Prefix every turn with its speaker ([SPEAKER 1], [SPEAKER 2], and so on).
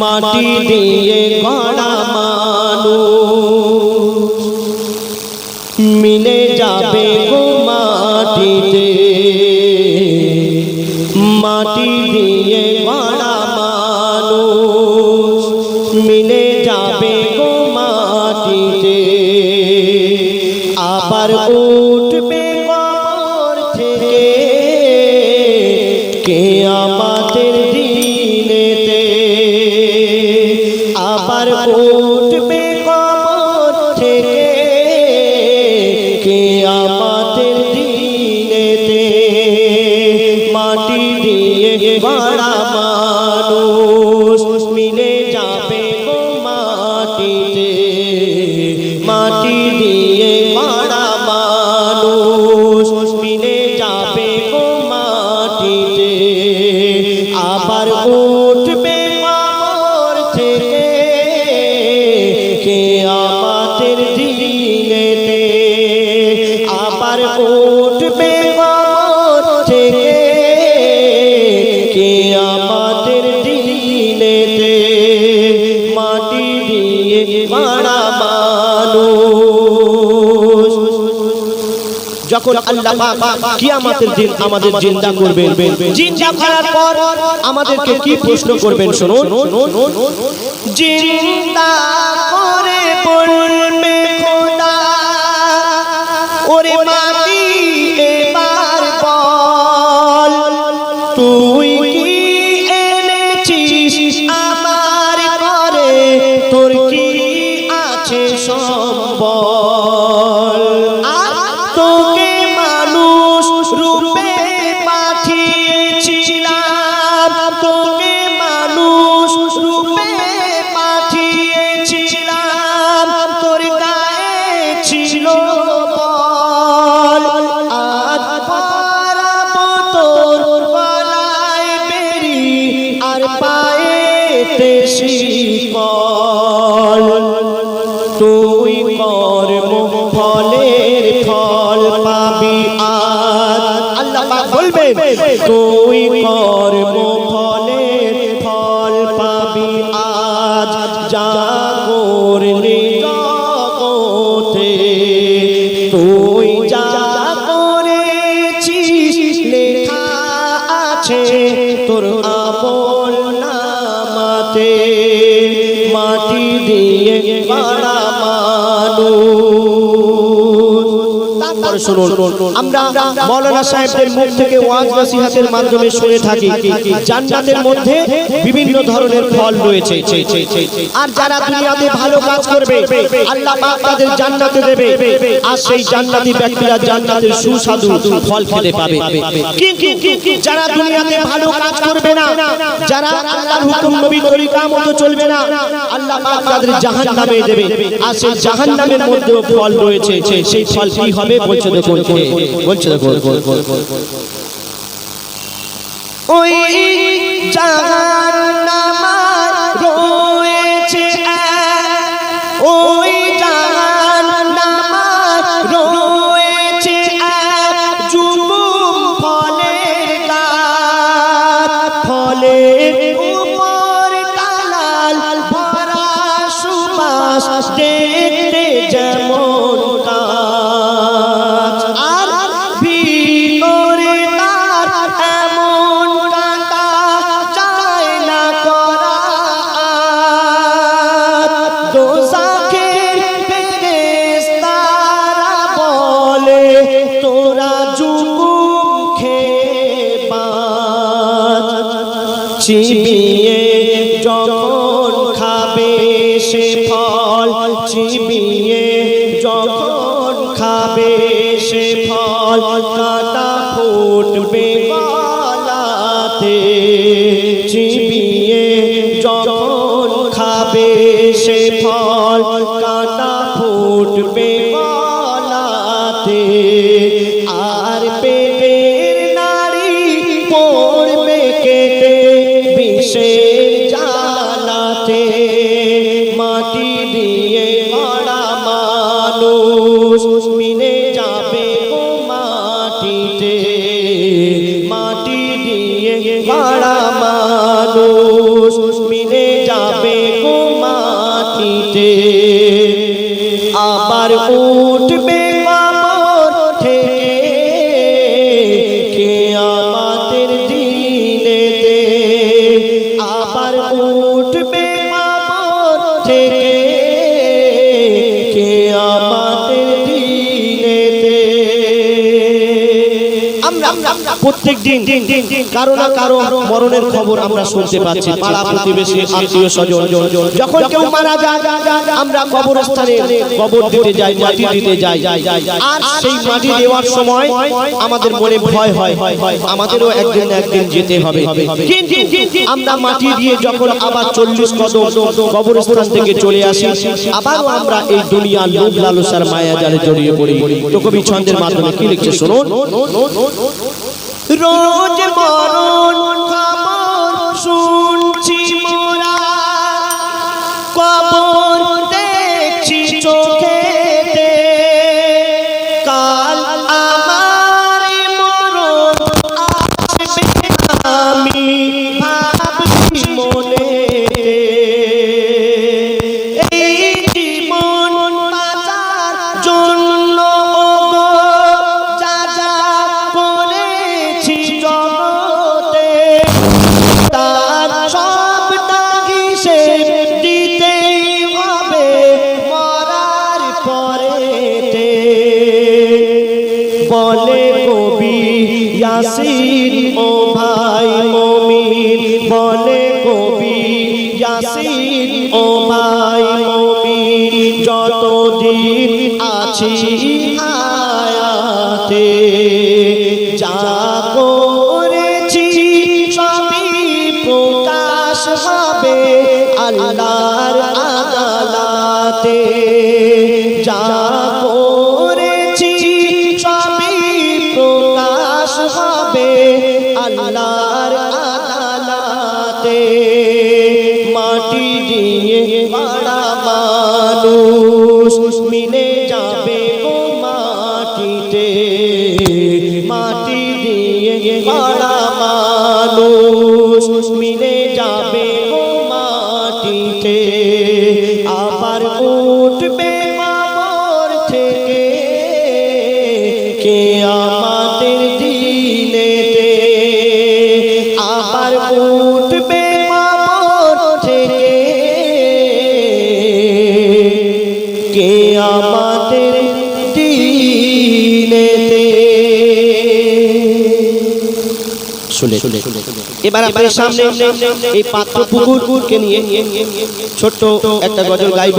[SPEAKER 1] মাটি দিয়ে গড়া মানুষ, মিলে যাবে গো মাটিতে। মাটি দিয়ে গড়া মানুষ, মিলে যাবে গো মাটিতে। আবার উঠবে আমাদের দিনেতে মাটি দিয়ে বাড়া যখন আল্লাহ কিয়ামতের দিন আমাদের জিন্দা করবেন, জিন্দা করার পর আমাদেরকে কি প্রশ্ন করবেন শুনুন? জিন্দা করে বলবে খোদা, ওরে মাটি তুই কর্ম ফলের ফল পাবি আজ যা তুই যা লেখা আছে তোর আমল নামাতে। মানুষ শুনুন। আমরা মৌলানা সাহেবদের মুখ থেকে ওয়াজ নসিহতের মাধ্যমে শুনে থাকি, জান্নাতের মধ্যে বিভিন্ন ধরনের ফল রয়েছে। আর যারা দুনিয়াতে ভালো কাজ করবে, আল্লাহ পাক তাদের জান্নাতে দেবে। আর সেই জান্নাতি ব্যক্তিরা জান্নাতের সুস্বাদু ফল খেতে পাবে। কিন্তু যারা দুনিয়াতে ভালো কাজ করবে না, যারা আল্লাহর হুকুম নবী তরিকা মতো চলবে না, আল্লাহ পাক তাদের জাহান্নামে দেবে। আর সেই জাহান্নামের মধ্যেও ফল রয়েছে। সেই ফল কি হবে? বলছে দেখুন বলছে দেখুন ওই চিবিয়ে যখন খাবে সে ফল, চিবিয়ে যখন খাবে সে ফল, কাটা ফুটবে গলাতে। চিবিয়ে যখন খাবে সে ফল প্রত্যেক দিন কারও না কারও মরণের খবর আমরা শুনতে পাচ্ছি। পাড়া প্রতিবেশী, আত্মীয় স্বজন, যখন কেউ মারা যায়, আমরা কবরস্থানে কবর দিতে যাই, মাটি দিতে যাই। আর সেই মাটি দেওয়ার সময় আমাদের মনে ভয় হয়। আমাদেরও একদিন একদিন যেতে হবে। আমরা মাটি দিয়ে যখন আবার চল্লিশ কদম কবরস্থান থেকে চলে আসি, আবারও আমরা এই দুনিয়ার লোভ লালসার মায়া জালে জড়িয়ে পড়ি। তো কবি ছন্দের মাধ্যমে কি লিখছে? শুনুন। রোজ মরণ খবর শুনছি। মোরা ইয়াসিন, ও ভাই মমিন, বলে কবি ইয়াসিন, ও ভাই মমিন, যতদিন আছি হায়াতে, যা করেছি সবই প্রকাশ উঠবে কবর থেকে কে আমাদের দিনেতে আবার উঠবে কবর থেকে কে আমাদের দিনেতে শুনে। এবার আপনার সামনে এই পাত্র পুকুরকে নিয়ে ছোট্ট একটা গজল গাইব।